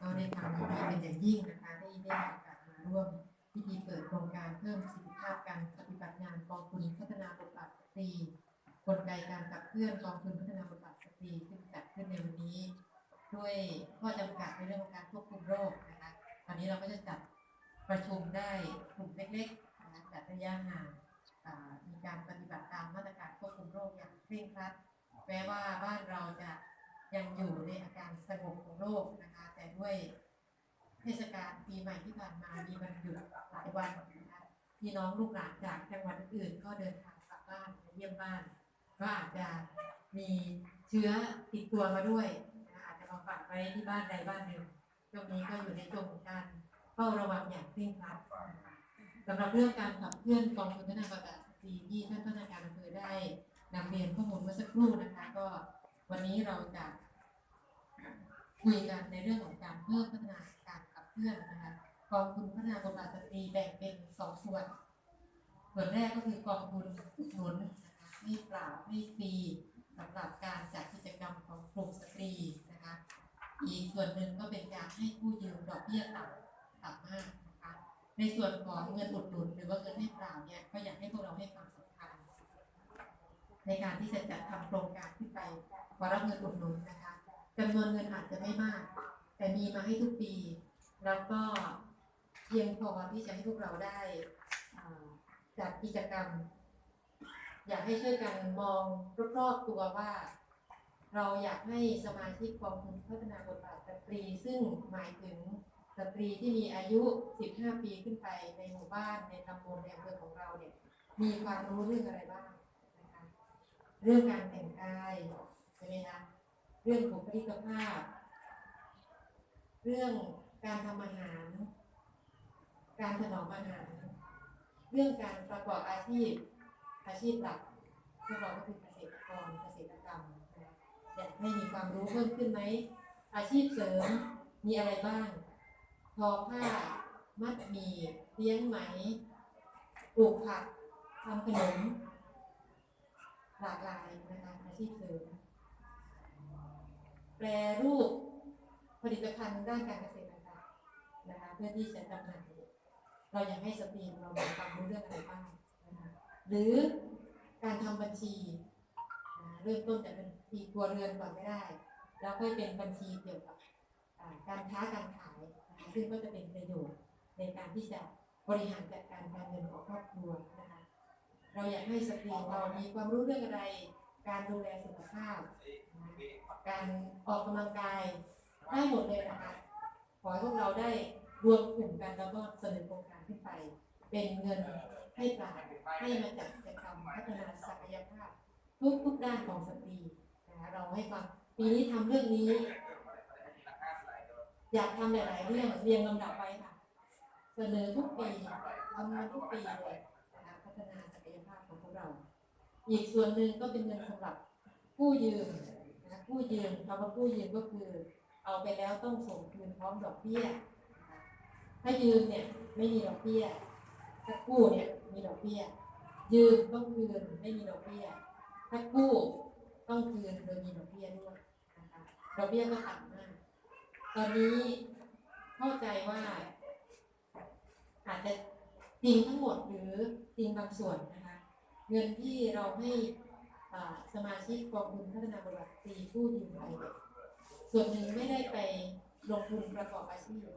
ก็ได้ทำดีเป็นอย่างยิ่งนะคะได้ได้มีโอกาสมาร่วมพิธีเปิดโครงการเพิ่มประสิทธิภาพการปฏิบัติงานกองทุนพัฒนาบทบาทสตรีกลไกการขับเคลื่อนกองทุนพัฒนาบทบาทสตรีซึ่งจัดขึ้นในวันนี้ ด้วยข้อจำกัดในเรื่องของการควบคุมโรคนะคะตอนนี้เราก็จะจัดประชุมได้กลุ่มเล็กๆนะคะจัดระยะห่างอ่ามีการปฏิบัติตามมาตรการควบคุมโรคอย่างเคร่งครัดแม้ว่าบ้านเราจะยังอยู่ในอาการสงบของโรคนะคะ แต่ด้วยเทศกาลปีใหม่ที่ผ่านมามีวันหยุดหลายวันนะคะพี่น้องลูกหลานจากจังหวัดอื่นก็เดินทางกลับบ้านไปเยี่ยมบ้านก็อาจจะมีเชื้อติดตัวมาด้วยอาจจะมาฝากไว้ที่บ้านใดบ้านหนึ่งช่วงนี้ก็อยู่ในช่วงของการเฝ้าระวังอย่างเคร่งครัดสำหรับเรื่องการขับเคลื่อนกองทุนพัฒนาประกาศปีที่ท่านพัฒนาการอำเภอได้นำเรียนข้อมูลเมื่อสักครู่นะคะ ก็วันนี้เราจะ คุยกันในเรื่องของการเพิ่มพัฒนาการขับเคลื่อนนะคะกองทุนพัฒนาบทบาทสตรีแบ่งเป็นสองส่วน ส่วนแรกก็คือกองทุนหนุนนะคะให้เปล่าให้ฟรีสำหรับการจัดกิจกรรมของกลุ่มสตรีนะคะอีกส่วนหนึ่งก็เป็นการให้กู้ยืมดอกเบี้ยต่ำต่ำมากนะคะในส่วนของเงินอุดหนุนหรือว่าเงินให้เปล่าเนี่ยก็อยากให้พวกเราให้ความสำคัญ ในการที่จะจัดทำโครงการขึ้นไปขอรับเงินอุดหนุนนะคะ จำนวนเงินอาจจะไม่มาก แต่มีมาให้ทุกปี แล้วก็เพียงพอที่จะให้พวกเราได้จัดกิจกรรม อยากให้ช่วยกันมองรอบๆตัวว่า เราอยากให้สมาชิกกองทุนพัฒนาบทบาทสตรี ซึ่งหมายถึงสตรีที่มีอายุ 15 ปีขึ้นไปในหมู่บ้านในตำบลในอำเภอของเราเนี่ยมีความรู้เรื่องอะไรบ้างนะคะเรื่องการแต่งกายใช่ไหมคะ เรื่องบุคลิกภาพ เรื่องการทำอาหาร การถนอมอาหาร เรื่องการประกอบอาชีพ อาชีพหลักพวกเราก็คือเกษตรกรเกษตรกรรมอยากให้มีความรู้เพิ่มขึ้นไหมอาชีพเสริมมีอะไรบ้างทอผ้า มัดหมี่เลี้ยงไหมปลูกผักทำขนมหลากหลายนะคะอาชีพเสริม แปรรูปผลิตภัณฑ์ด้านการเกษตรต่างๆนะคะเพื่อที่จะจำหน่ายเราอยากให้สตรีมเรามีความรู้เรื่องอะไรบ้างนะคะหรือการทำบัญชีเริ่มต้นจากบัญชีครัวเรือนก่อนไม่ได้ แล้วค่อยเป็นบัญชีเกี่ยวกับการค้าการขายนะซึ่งก็จะเป็นประโยชน์ในการที่จะบริหารจัดการการเงินของครอบครัวนะคะเราอยากให้สตรีเรามีความรู้เรื่องอะไร การดูแลสุขภาพ การออกกำลังกายได้หมดเลยนะคะขอให้พวกเราได้รวมกลุ่มกันแล้วก็เสนอโครงการขึ้นไป เป็นเงินให้ปราให้มาจัดกิจกรรมพัฒนาศักยภาพ ทุกทุกด้านของสตรีนะคะเราให้ความปีนี้ทำเรื่องนี้ อยากทำหลาย ๆ เรื่องเรียงลำดับไปค่ะ เสนอทุกปีทำมาทุกปีเลยนะคะพัฒนาศักยภาพของพวกเรา อีกส่วนหนึ่งก็เป็นเงินสำหรับกู้ยืม กู้ยืมคำว่ากู้ยืมก็คือ เอาไปแล้วต้องส่งคืนพร้อมดอกเบี้ยถ้ายืมเนี่ยไม่มีดอกเบี้ยถ้ากู้เนี่ยมีดอกเบี้ย ยืมต้องคืนไม่มีดอกเบี้ย ถ้ากู้ต้องคืนโดยมีดอกเบี้ยด้วยนะคะดอกเบี้ยก็ต่ำมากตอนนี้เข้าใจว่าอาจจะจริงทั้งหมดหรือจริงบางส่วนนะคะ เงินที่เราให้ สมาชิกกองทุนพัฒนาบทบาทสตรีผู้ยืมไปเนี่ยส่วนหนึ่งไม่ได้ไปลงทุนประกอบอาชีพ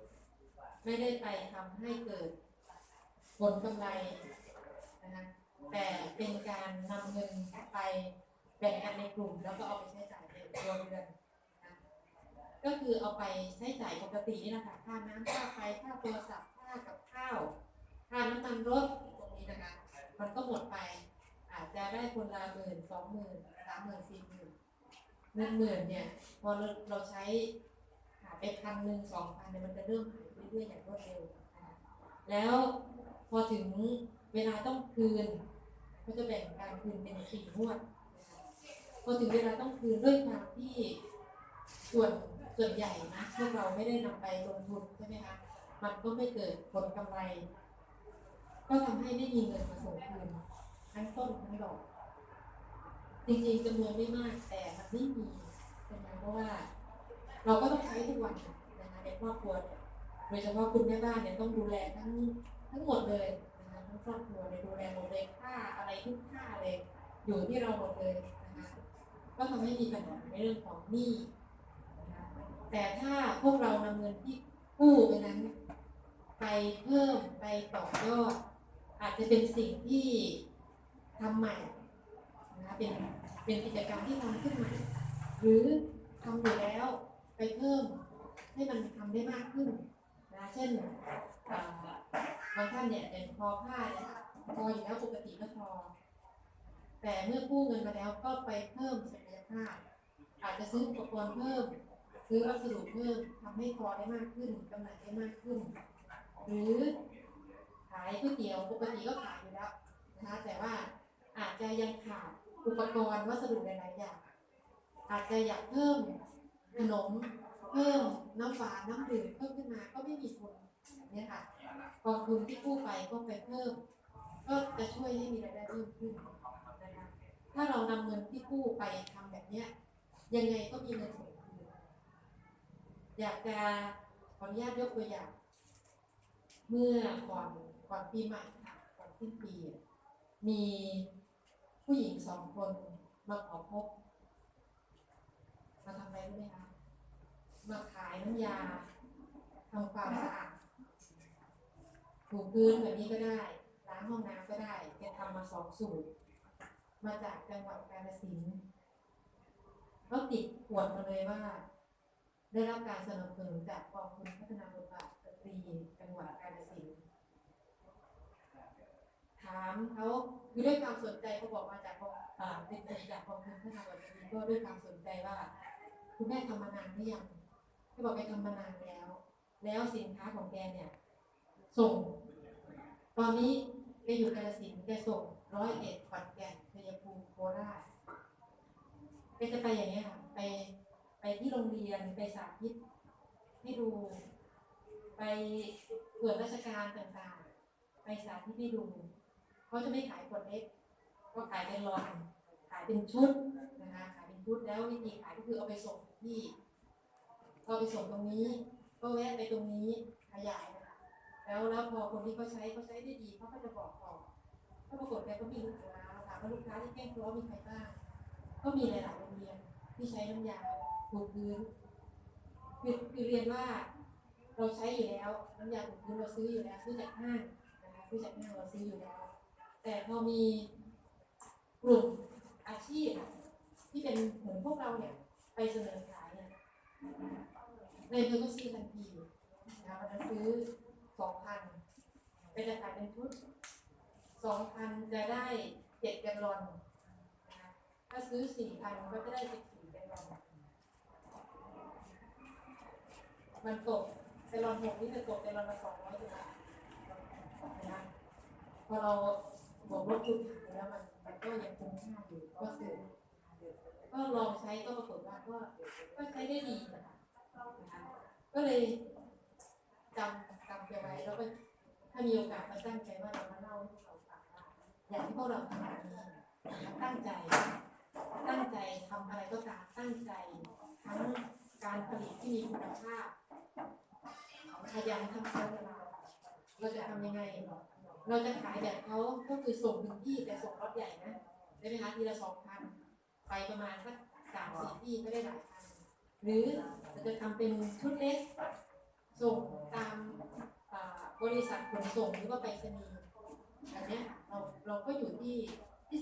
ไม่ได้ไปทำให้เกิดผลกำไรนะคะแต่เป็นการนำเงินไปแบ่งกันในกลุ่ม แล้วก็เอาไปใช้จ่ายในครัวเรือนก็คือเอาไปใช้จ่ายปกตินี่แหละค่ะค่าน้ำค่าไฟค่าโทรศัพท์ค่ากับข้าวค่าน้ำมันรถตรงนี้นะคะ มันก็หมดไป อาจจะได้คนละหมื่นสองหมื่นสามหมื่นสี่หมื่นเงินหมื่นเนี่ย พอเราเราใช้หาไปพันหนึ่งสองพันเนี่ยมันจะเริ่มหายเรื่อยๆอย่างรวดเร็วแล้วพอถึงเวลาต้องคืนก็จะแบ่งการคืนเป็นสี่งวดพอถึงเวลาต้องคืนด้วยความที่ส่วนส่วนใหญ่นะพวกเราไม่ได้นำไปลงทุนใช่ไหมคะมันก็ไม่เกิดผลกำไร ก็ทำให้ไม่มีเงินมาส่งคืน ทั้งต้นทั้งดอก จริงๆจำนวนไม่มากแต่มันไม่มีใช่ไหมเพราะว่า เราก็ต้องใช้ทุกวันนะคะในครอบครัวโดยเฉพาะคุณแม่บ้านเนี่ยต้องดูแลทั้งทั้งหมดเลยนะคะทั้งครอบครัวเนี่ยดูแลหมดเลยค่าอะไรทุกค่าเลยอยู่ที่เราหมดเลยนะคะก็ทำให้มีปัญหาในเรื่องของหนี้นะคะแต่ถ้าพวกเรานำเงินที่กู้ไปนั้น ไปเพิ่มไปต่อยอดอาจจะเป็นสิ่งที่ ทำใหม่นะเป็นเป็นกิจกรรมที่ทำขึ้นใหม่ หรือทำอยู่แล้วไปเพิ่มให้มันทำได้มากขึ้นนะเช่นบางท่านเนี่ยอย่างพอผ้าเนี่ยพออยู่แล้วปกติก็พอ แต่เมื่อกู้เงินมาแล้วก็ไปเพิ่มศักยภาพ อาจจะซื้ออุปกรณ์เพิ่ม ซื้อวัสดุเพิ่มทำให้พอได้มากขึ้นกำไรได้มากขึ้น หรือขายก๋วยเตี๋ยวปกติก็ขายอยู่แล้วนะคะแต่ว่า อาจจะยังขาดอุปกรณ์วัสดุหลายๆอย่าง อาจจะอยากเพิ่มขนมเพิ่มน้ำหวาน้ำดื่มเพิ่มขึ้นมาก็ไม่มีทุนเนี่ยค่ะกองทุนที่กู้ไปก็ไปเพิ่ม ก็จะช่วยให้มีรายได้เพิ่มขึ้นนะคะถ้าเรานำเงินที่กู้ไปทำแบบเนี้ยยังไงก็มีเงินส่งคืนอยากจะขออนุญาตยกตัวอย่าง เมื่อก่อนก่อนปีใหม่ค่ะก่อนสิ้นปี มี ผู้หญิงสองคนมาขอพบ มาทำอะไรรู้ไหมคะมาขายน้ำยาทำความสะอาดถูพื้นแบบนี้ก็ได้ล้างห้องน้ำก็ได้แกทำมาสองสูตร มาจากจังหวัดกาฬสินธุ์เขาติดขวดมาเลยว่า ได้รับการสนับสนุนจากกองทุนพัฒนาบทบาทสตรีจังหวัดกาฬสินธุ์ถามเขาคือด้วยความสนใจเขาบอกมาจากกองอ่าเป็นจากกองทุนพัฒนาบทบาทสตรีก็ด้วยความสนใจว่า คุณแม่ทำมานานหรือยังเขาบอกแกทำมานานแล้ว แล้วสินค้าของแกเนี่ย ส่ง ตอนนี้แกอยู่กาฬสินธุ์แกส่งร้อยเอ็ดขอนแก่นชัยภูมิโคราชแกจะไปอย่างเงี้ยค่ะไปไปที่โรงเรียนไปสาธิตให้ดู ไปตรวจราชการต่างๆ ไปสาธิตให้ดู เขาจะไม่ขายขวดเล็ก ก็ขายเป็นรอนขายเป็นชุดนะคะขายเป็นชุดแล้ววิธีขายก็คือเอาไปส่งที่เอาไปส่งตรงนี้ ก็แวะไปตรงนี้ขยายนะคะแล้วแล้วพอคนที่เขาใช้เขาใช้ได้ดีเขาก็จะบอกต่อถ้าปรากฏแกก็มีลูกค้าถามว่าลูกค้าที่แก้งตัวมีใครบ้างก็มีหลายๆโรงเรียนที่ใช้น้ำยาถูพื้นคือคือเรียนว่าเราใช้อยู่แล้วน้ำยาถูพื้นเราซื้ออยู่แล้วซื้อจากห้างนะคะซื้อจากห้างเราซื้ออยู่แล้ว แต่พอมีกลุ่มอาชีพที่เป็นเหมือนพวกเราเนี่ยไปเสนอขายเนี่ยในเธอก็ซื้อทันทีนะคะวันนั้นซื้อสองพันเป็นจะขายเป็นชุดสองพันจะได้เจ็ดแกลลอนนะถ้าซื้อสี่พันก็จะได้สิบสี่แกลลอนมันตกแกลลอนหกนี่จะตกแกลลอนละสองร้อยบาทนะพอเรา บวกลบคูณหารแล้วมันมันก็ยังคงค่าอยู่ก็คือก็ลองใช้ก็ปรากฏว่าก็ก็ใช้ได้ดีนะคะก็เลยจำจำไปไว้แล้วก็ถ้ามีโอกาสมาตั้งใจว่าเรามาเล่าให้เราฟังว่าอย่างที่พวกเราทำนี้ตั้งใจ ตั้งใจทำอะไรก็ตามตั้งใจทั้งการผลิตที่มีคุณภาพขยันทำใช้เวลาเราจะทำยังไง เราจะขายแบบเขาก็คือส่งหนึ่งที่แต่ส่งรถใหญ่นะได้ไหมคะทีละสองพันไปประมาณสักสามสี่ที่ก็ได้หลายพันหรือเราจะทำเป็นชุดเล็ก ส่งตามบริษัทขนส่งหรือว่าไปรษณีย์อันนี้เราเราก็อยู่ที่